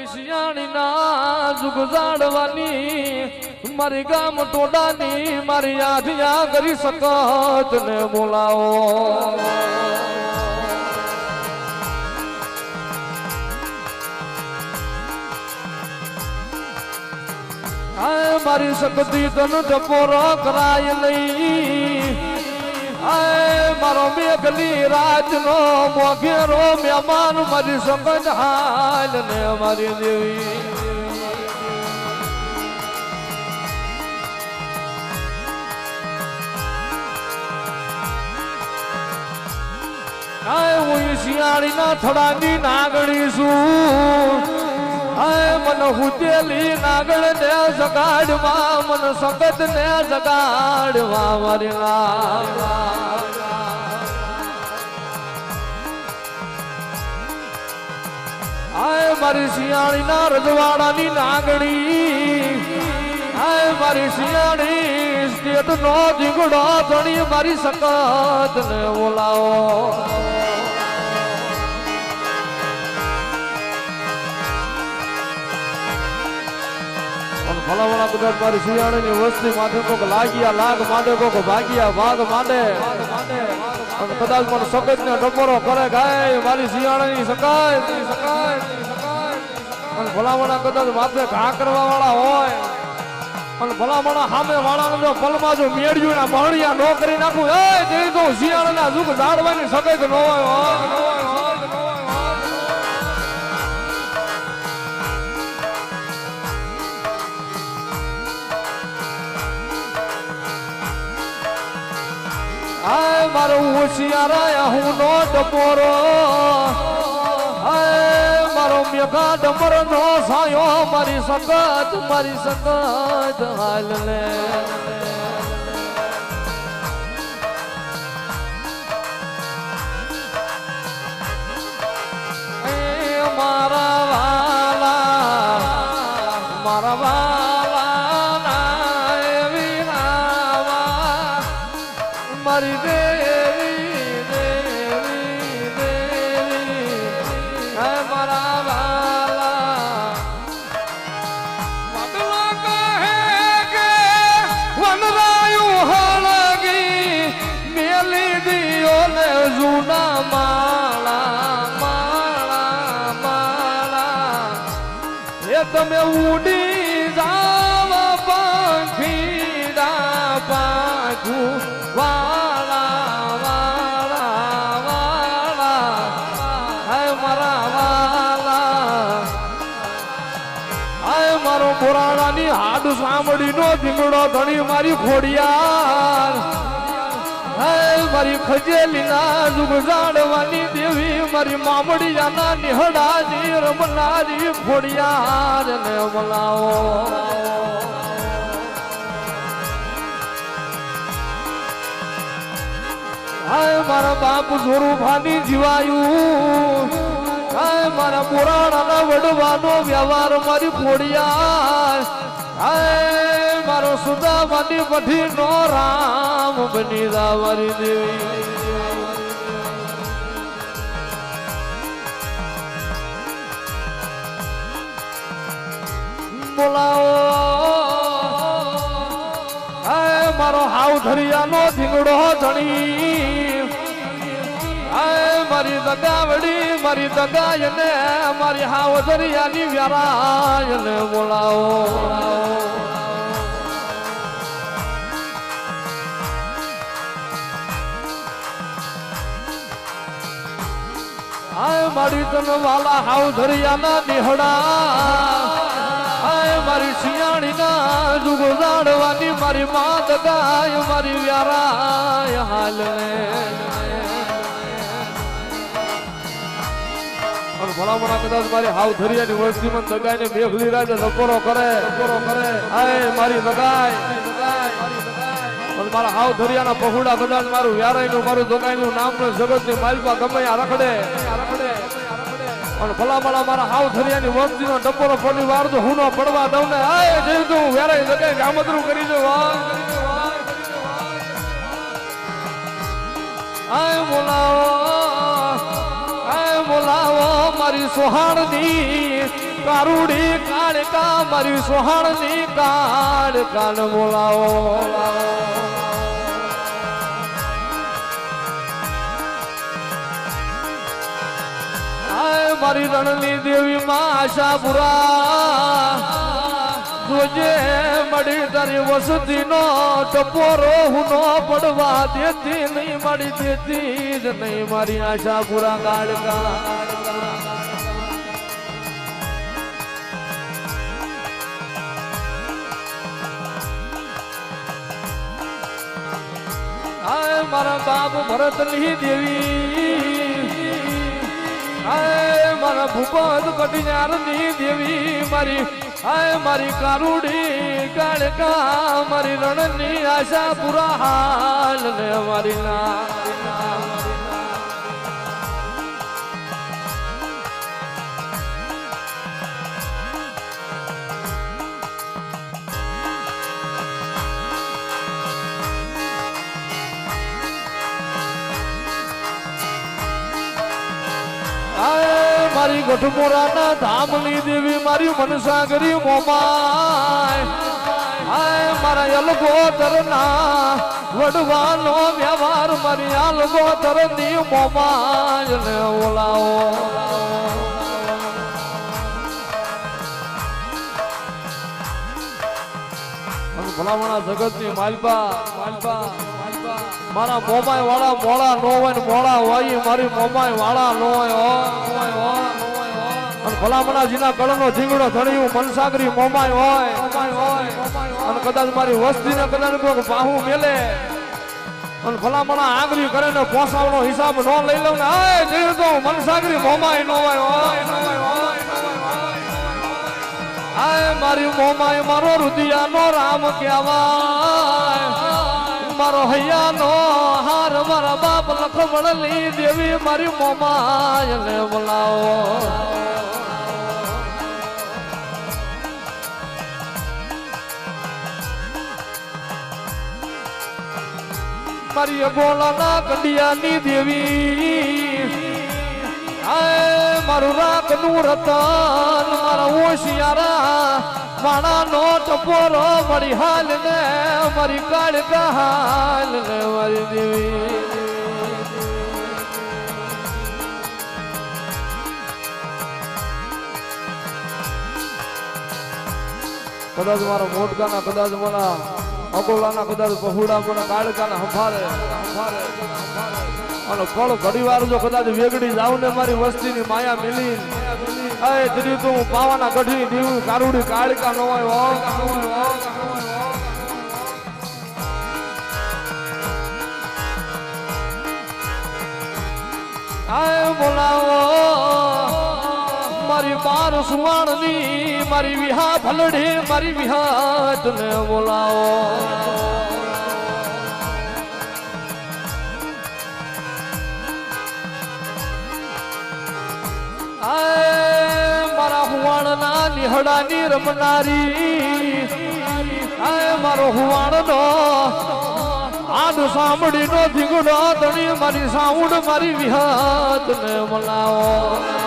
મારી શિયાળી ના જુગ જાડવાની મારી ગામ ટોડાની મારી આઠિયા કરી શકત ને બોલાવો. મારી શક્તિ તન ટપોરો કરાય નહીં મારો મેઘલી રાજનો મોઘેરો મહેમાન મારી સંબંધ હાલ ને મારી દેવી. હું શિયાળી ના થડાની નાગણી છું. મન હુતેલી નાગણ ને જગાડવા, મન સંગત ને જગાડવા મારી મારી શિયાળી ના રજવાડાની નાગણી. હાય, મારી શિયાળી સ્ટેટ નો જીગડો ધણી, મારી સકત ને બોલાવો અને ભલા ભલા બધા મારી શિયાળીની વસ્તી માથે કોક લાગ્યા, લાગ માંડે, કોક ભાગ્યા, ભાગ માંડે. અને કદાચ પણ સકત ને ટપોરો કરે ગાય મારી શિયાળીની સકાય સકાય અને ભલામણા કદાચ માથે ઘા કરવા વાળા હોય અને ભલામણા સામે વાળાને જો પલમાં જો મેળ્યું ના ભણિયા નો કરી નાખું, એ જેવી તો શિયાળાના દુઃખ ઝાડવાની સકત ન હોય મારો હોશિયારા હું નો મારો મેઘા ડમર નો સાયો, મારી સંગત મારી સંગત, હાલ એ મારા વાલા મારા વાલા ના એવી મારી પુરાણાની હાડ સાંભળીનો ધીંગડો ધણી મારી ખોડિયાર હાય મારી ખજેલીના જુગ જાડવાની દેવી મારી મામડિયાના નિહડાની રમનારી ખોડિયાર ને હાય, મારા બાપ સ્વરૂપાની જીવાયું. હાય, મારા પુરાણાના વડવાનો વ્યવહાર મારી ફોડિયા હાય, મારો સુદામાની પઠી નો રામ બની મારી દેવી. બોલાવો. મારો હાવ ધરિયાનો ધીંગડો ધણી. મારી દગાવડી મારી દગાયને મારી હાવ ધરિયાની વ્યારાયને બોલાવો. હાય મારી તન વાલા હાવ ધરિયાના નિહડા. મારી શિયાળીના જુગ જાડવાની મારી માત ગાય મારી વ્યારાય હાલ અને મોટા કદાચ મારી હાવ ધરિયાની વસ્તી માં દગાઈને મેઘલી રાજા લકોરો કરે. લકોરો કરે હાય મારી અને મારા હાવ ધરિયાના પહોડા કદાચ મારું વ્યારાયનું, મારું દગાઈનું નામ ને જગતની માલપા ગમે આ રખડે. આ અને ભલા મારા હાવ ધરિયાની વસ્તીનો ટપોરો પડી વાર જો હું પડવા દઉં ને. આય જઈ તું વેરાઈ દગાઈ ગામતરું કરી દઉં આય, બોલાવો આય, બોલાવો, મારી સોહાણની કારુડી કાળકા, મારી સોહાણની કાળ કાન બોલાવો આય મારી રણની દેવી માં આશાપુરા. જોજે મળી તારી વસતી નો ટપોરો હું પડવા દેતી નહીં, મળી દેતી જ નહીં મારી આશાપુરા કાળકા. ગાડકા મારા બાપ ભરતની દેવી. આય મારા ભૂપત કટિયારની દેવી મારી. હાય, મારી કારુડી કાળકા મારી રણની આશા પૂરા હાલ ને મારી ના. મારી ગઠમોરાના ધામની દેવી મારી મનસાગરી મોમાય. આય મારા અલગો તરના વડવાનો વ્યવહાર મારી અલગો તરની મોમાય ને ઓલાવો ભલામણા જગતની માલપા મારા મોમાય વાળા મોડા નો હોય મોડા હોય મારી મોમાય વાળા નો હોય હોય અને ભલામણા જીના કળનો ઝીંગડો ધણ્યું, મનસાગરી મોમાય હોય. અને કદાચ મારી વસ્તીને કદાચ કોઈ બાહુ મેલે. અને ભલામણા આગરી કરે ને પોસાવનો હિસાબ ન લઈ લઉં ને આય જેવું તો મનસાગરી મોમાય નો હોય હોય. હોય હોય મારી મોમાય મારો રુદિયાનો રામ કહેવાય. મારો હૈયાનો હાર, મારા બાપ લખમણની દેવી મારી મોમાય બોલાવો મારી ગોલાના કંડિયાની દેવી. આય મારું રાતનું રતન, મારા ઓશિયારા માણા નો ટપોરો, મારી હાલ ને મારી કાળકા હાલ ને, મારી દેવી. કદાચ મારા મોટકાના, કદાચ મારા અકોલાના કદાચ પહુડા મને કાળકાના હંફારે હંફારે અને ફળ ઘડીવાર જો કદાચ વેગડી જાવ ને મારી વસ્તીની માયા મિલી. અય દીદી તું પાવાના ગઢી દીવું, કારુડી કાળકા નો હોય આય બોલાવો. મારી બાર સુવાણની મારી વિહા ભલડી, મારી વિહા તને બોલાવો. મારા હુવાણના નિહળાની રમનારી મારો હુવાણનો આદ સાંભળીનો ધીગડો તણી, મારી સાઉન્ડ મારી વિહાત ને મલાવો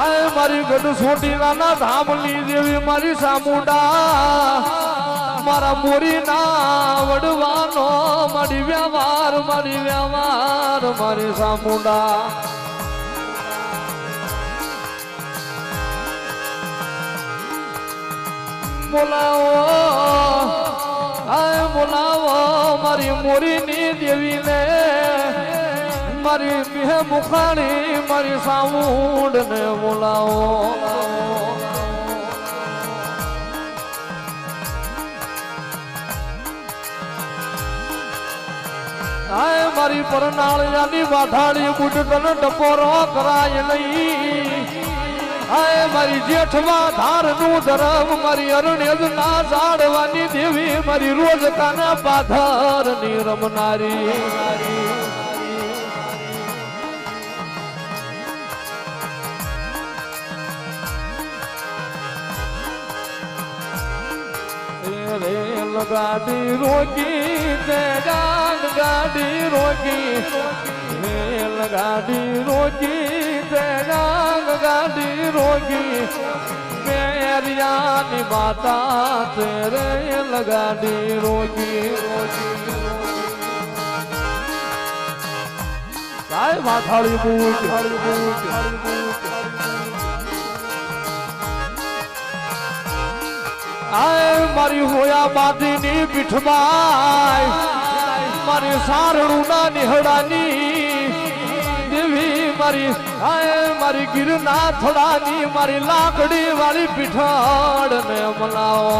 આય મારી ગઢ સોટીના ધામલી દેવી, મારી સામુડા. મારા મોરી ના વડવાનો, મારી વ્યવહાર મારી વ્યવહાર, મારી સામુડા. બોલાવો આય બોલાવો, મારી મોરીની દેવીને. મારી બે મુખાણી, મારી સાઉન્ડ ને બોલાવો. મારી પરનાળિયાની વાઢાળી બુટન ડપોરો કરાય નહીં. હાય મારી જેઠમાં ધારનું ધરમ, મારી અરણ્ય ના જાડવાની દેવી, મારી રોજ કાના પાધરની રમનારી. રે ગાડી રોકી તે જાન ગાડી રોકી રેલ ગાડી રોકી તે જાન ગાડી રોકી મેરિયાની માતા તે રેલ ગાડી રોકી સાહેબ, માથાળી આય મારી હોયા બાંધીની પીઠમાં મારી સારણું ના નિહળાની, દેવી મારી મારી ગીરના થોડાની, મારી લાકડી વાળી પીઠાડ ને મનાવો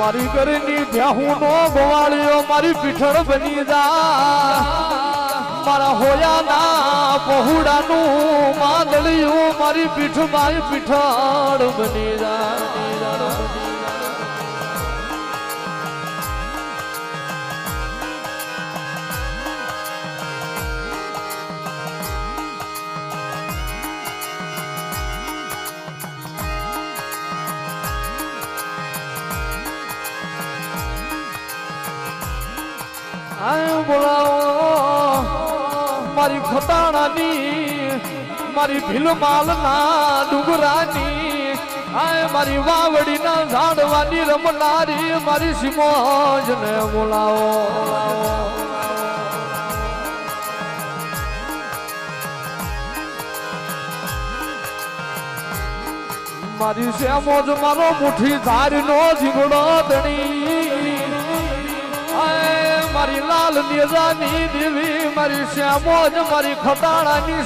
મારી ઘરની ભ્યાહું નો ગોવાળીઓ મારી પીઠળ બની જા. મારા હોયા ના પહોળાનું માદળિયું મારી પીઠ મારી પીઠાડ બની જા આય બોલાવો. મારી ખોટાણાની મારી ભીલમાલ ના ડુંગરાની, આય મારી વાવડી ના ઝાડવાની રમનારી, મારી સિમોજ ને બોલાવો. મારી શ્યામોજ મારો મુઠ્ઠી ધારનો ઝીંગડો ધણી લાલ નિરાની દેવી, મારી શ્યામોજ, મારી ખટાણાની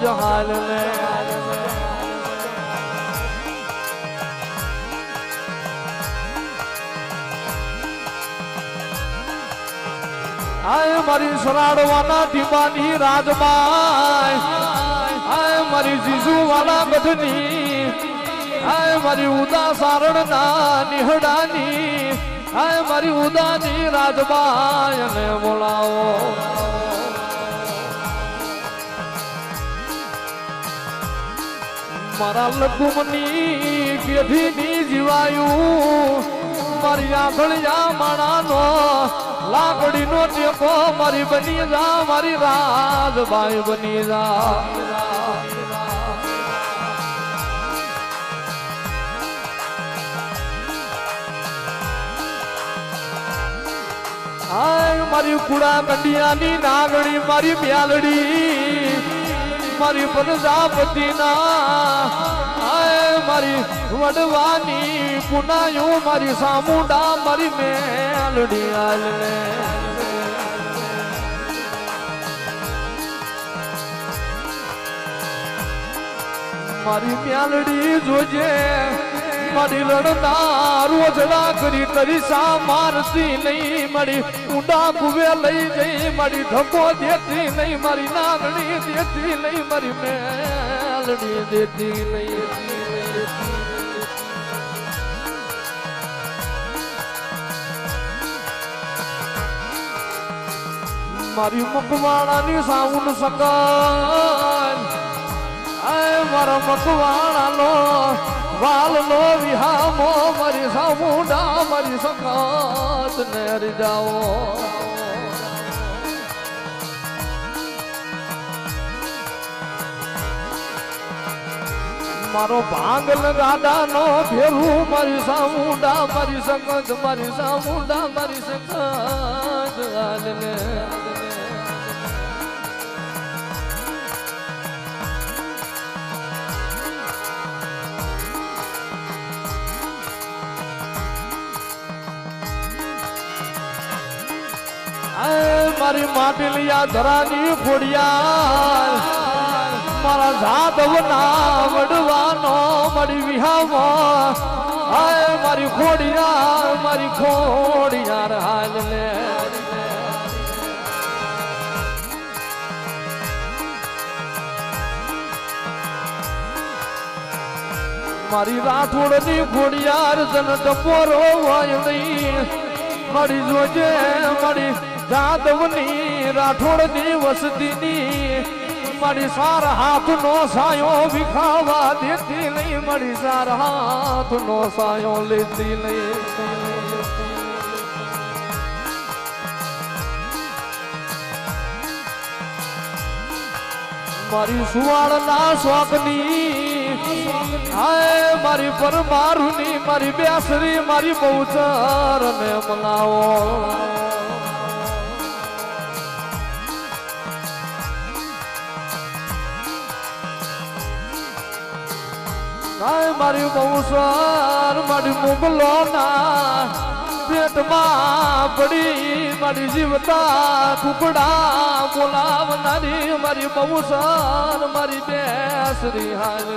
જ હાલ ને આય મારી સરાડવાના દીવાની રાજમાય આય મારી જીજુવાના બધની આય મારી ઉદા સારણ ના નિહડાની આય મારી ઉદાની રાજબાય ને બોલાવો. મારા લઘુમની પેઢીની જીવાયું, મારી આંગળિયા માણાનો લાકડીનો ટેકો મારી બની જા, મારી રાજબાઈ બની જા. આય મારી કુડા કંડિયાની નાગણી, મારી મ્યાલડી, મારી પ્રજાપતિના. હાય, મારી વડવાની પુનાયું, મારી સામુંડા, મારી મેલડી આલે મારી મ્યાલડી જોજે મારી રડના રોજડા કરી સા મારતી નહીં મળી? ઊંડા કુવે લઈ જઈ મળી ધક્કો દેતી નહીં મારી, નાગણી દેતી નહીં મારી, મેલડી દેતી નહીં મારી. મકવાણાની સાઉન સકાય મારા મકવાણા મકવાણાનો વાલનો વિહામો મારી સામુંડા મારી સખાત ને જાઓ. મારો ભાંગલ ગાડાનો ફેરું મારી સામુંડા મારી સકત મારી સામુંડા મારી આય મારી માટલિયા ધરાની ફોડિયા મારા જાદવ ના વડવાનો મળી વિહામો હાય મારી ખોડિયાર મારી ખોડિયાર હાલ ને મારી રાઠોડની ખોડિયાર જન ટપોરો નહીં. મારી જોજે મારી જાદવની રાઠોડ રાઠોડની વસતીની મારી સાર હાથનો સાયો વિખાવા દેતી નહીં મારી સાર હાથનો સાયો લેતી નહીં મારી સુવાળના શોખની હાય, મારી પરમારુની, મારી બેસરી મારી બહુચર ને મનાવો કાય મારી બહુસર મારી મુગલો ના પેટમાં પડી મારી જીવતા કુકડા બોલાવનારી મારી બહુસર મારી બેસરી હાલ